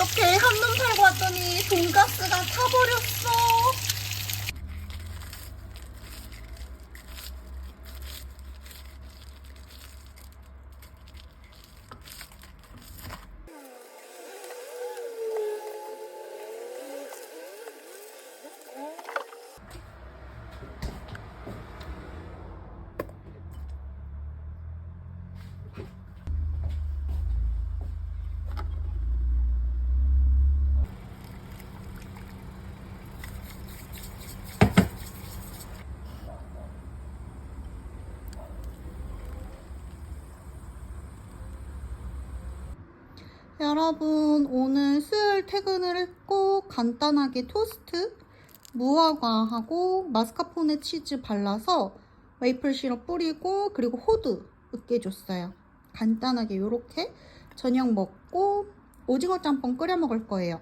어떡해 한눈 팔고 왔더니 돈가스가 타버렸어 여러분 오늘 수요일 퇴근을 했고 간단하게 토스트 무화과하고 마스카포네 치즈 발라서 메이플 시럽 뿌리고 그리고 호두 으깨줬어요. 간단하게 이렇게 저녁 먹고 오징어 짬뽕 끓여 먹을 거예요.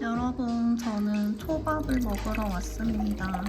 여러분, 저는 초밥을 먹으러 왔습니다.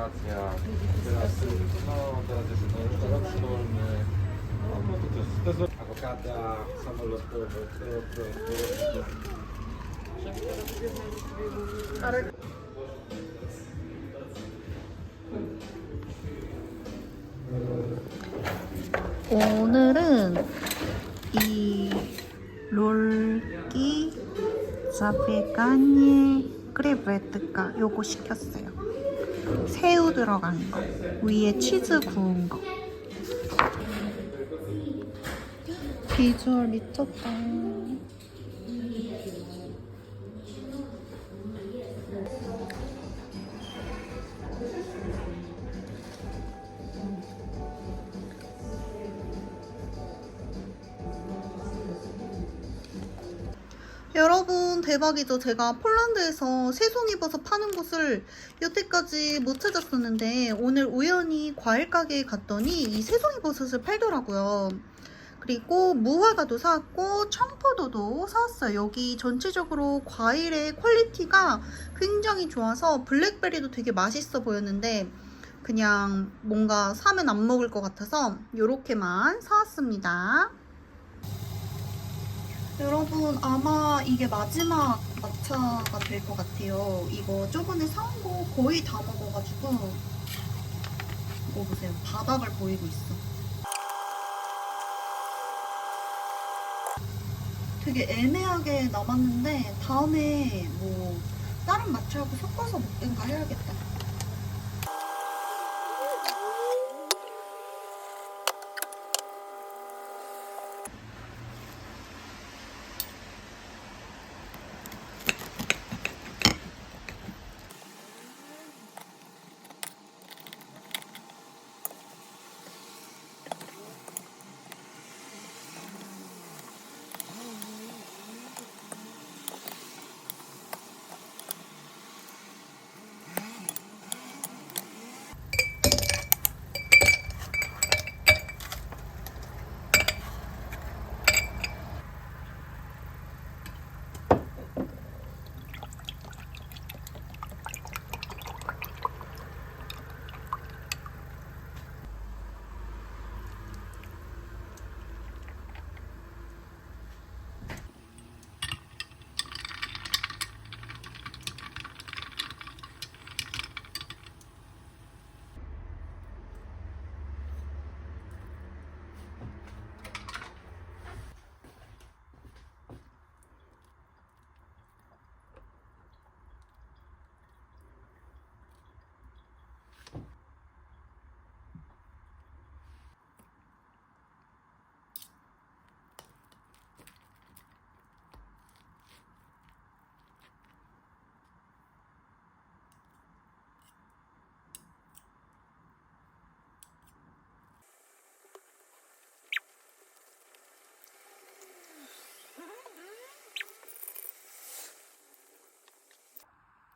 Wakacja. Teraz, no, teraz jest ten rok szkolny. No, no to też, to jest awokada, samolotowe, to, to, to. 오늘은 이 롤기 자베가니에 크레브레트가 요거 시켰어요. 새우 들어간 거, 위에 치즈 구운 거. 비주얼 미쳤다. 대박이죠. 제가 폴란드에서 새송 입어서 파는 곳을 여태까지 못 찾았었는데 오늘 우연히 과일 가게에 갔더니 이 새송 입어섯을 팔더라고요. 그리고 무화과도 사왔고 청포도도 사왔어요. 여기 전체적으로 과일의 퀄리티가 굉장히 좋아서 블랙베리도 되게 맛있어 보였는데 그냥 뭔가 사면 안 먹을 것 같아서 이렇게만 사왔습니다. 여러분 아마 이게 마지막 마차가 될 것 같아요. 이거 저번에 사온 거 거의 다 먹어가지고 이거 보세요. 바닥을 보이고 있어. 되게 애매하게 남았는데 다음에 뭐 다른 마차하고 섞어서 먹든가 해야겠다.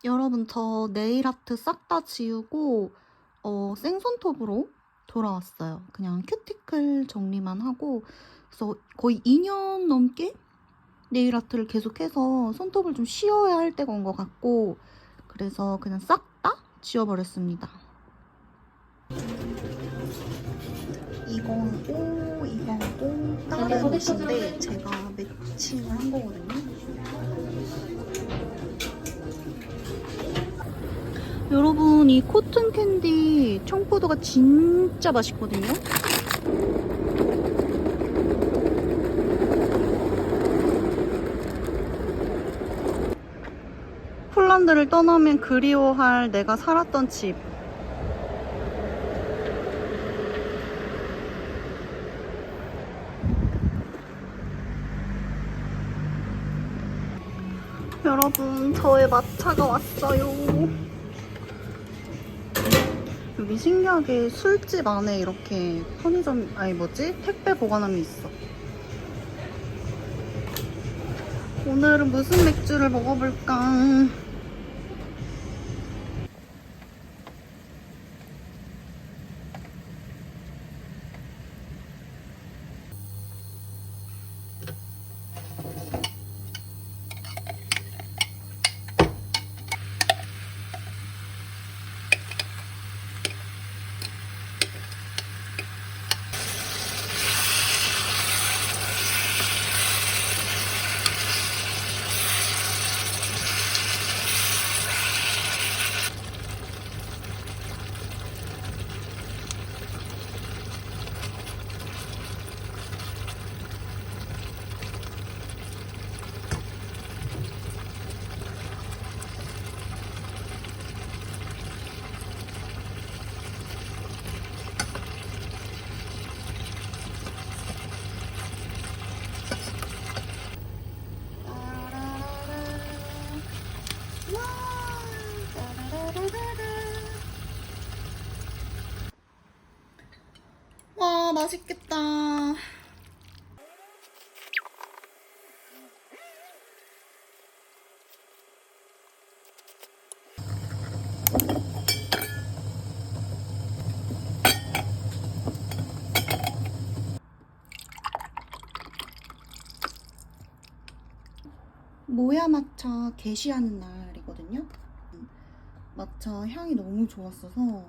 여러분 저 네일 아트 싹 다 지우고 어, 생손톱으로 돌아왔어요. 그냥 큐티클 정리만 하고 그래서 거의 2년 넘게 네일 아트를 계속해서 손톱을 좀 쉬어야 할 때가 온 것 같고 그래서 그냥 싹 다 지워버렸습니다. 이거고 이거고 다른 옷인데 제가 매칭을 한 거거든요. 이 코튼 캔디 청포도가 진짜 맛있거든요. 폴란드를 떠나면 그리워할 내가 살았던 집. 여러분 저의 마차가 왔어요. 여기 신기하게 술집 안에 이렇게 편의점 아니 뭐지 택배 보관함이 있어. 오늘은 무슨 맥주를 먹어볼까? 맛있겠다. 모야 마차 게시하는 날이거든요. 마차 향이 너무 좋았어서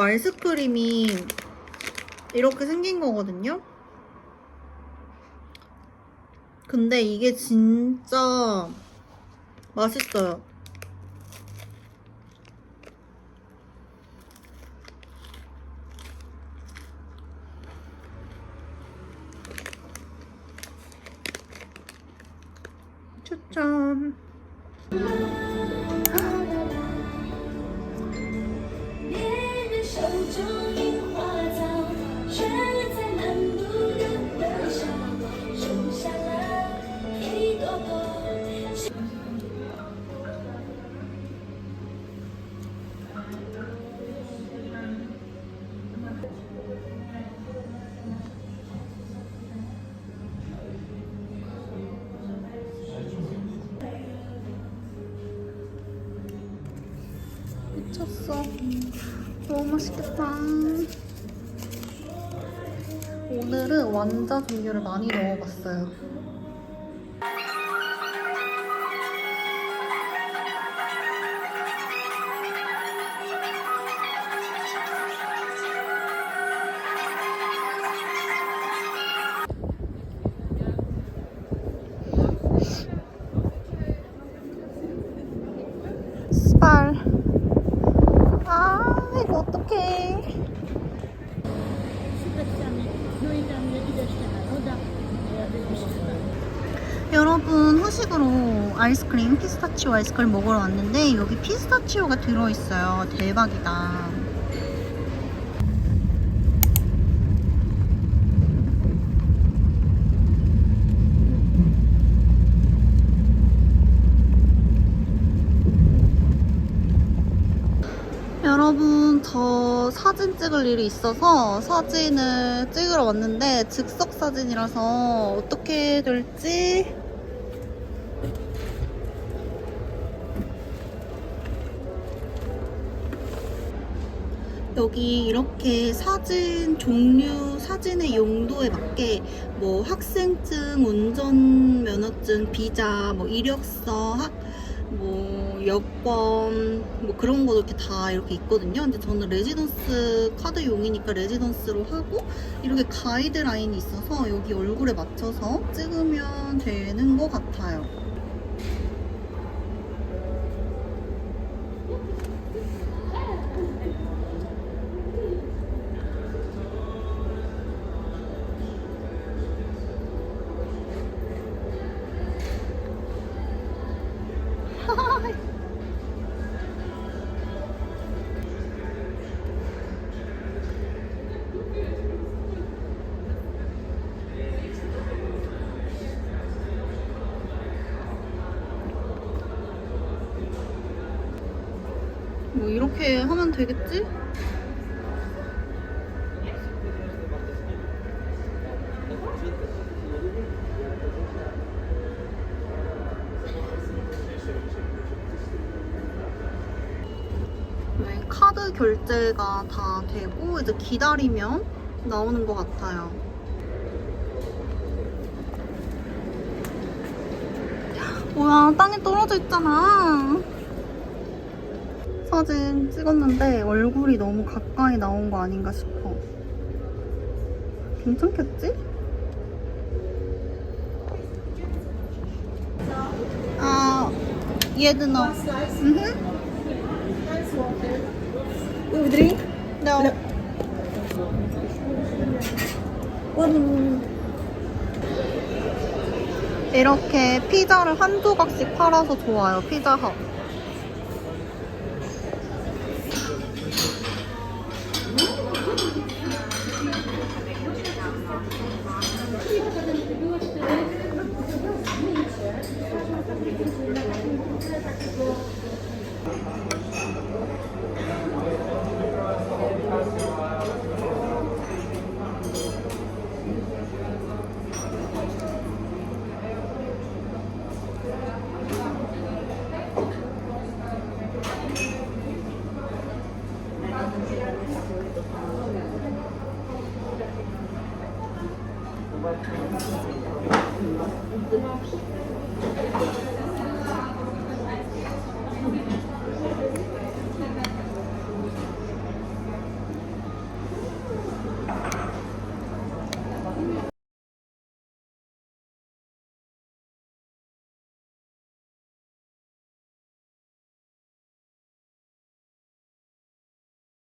아이스크림이 이렇게 생긴 거거든요? 근데 이게 진짜 맛있어요. 추천 맛있겠다. 오늘은 완자 종류를 많이 넣어봤어요. 아이스크림, 피스타치오 아이스크림 먹으러 왔는데, 여기 피스타치오가 들어있어요. 대박이다. 여러분 저 사진 찍을 일이 있어서 사진을 찍으러 왔는데 즉석 사진이라서 어떻게 될지 여기 이렇게 사진 종류 사진의 용도에 맞게 뭐 학생증, 운전면허증, 비자, 뭐 이력서, 학, 뭐 여권 뭐 그런 거 이렇게 다 이렇게 있거든요. 근데 저는 레지던스 카드용이니까 레지던스로 하고 이렇게 가이드라인이 있어서 여기 얼굴에 맞춰서 찍으면 되는 것 같아요. 이렇게 하면 되겠지? 네, 카드 결제가 다 되고 이제 기다리면 나오는 것 같아요. 뭐야, 땅에 떨어져 있잖아. 사진 찍었는데 얼굴이 너무 가까이 나온 거 아닌가 싶어. 괜찮겠지? 아, 넣어. 음. One. 이렇게 피자를 한 조각씩 팔아서 좋아요, 피자헛.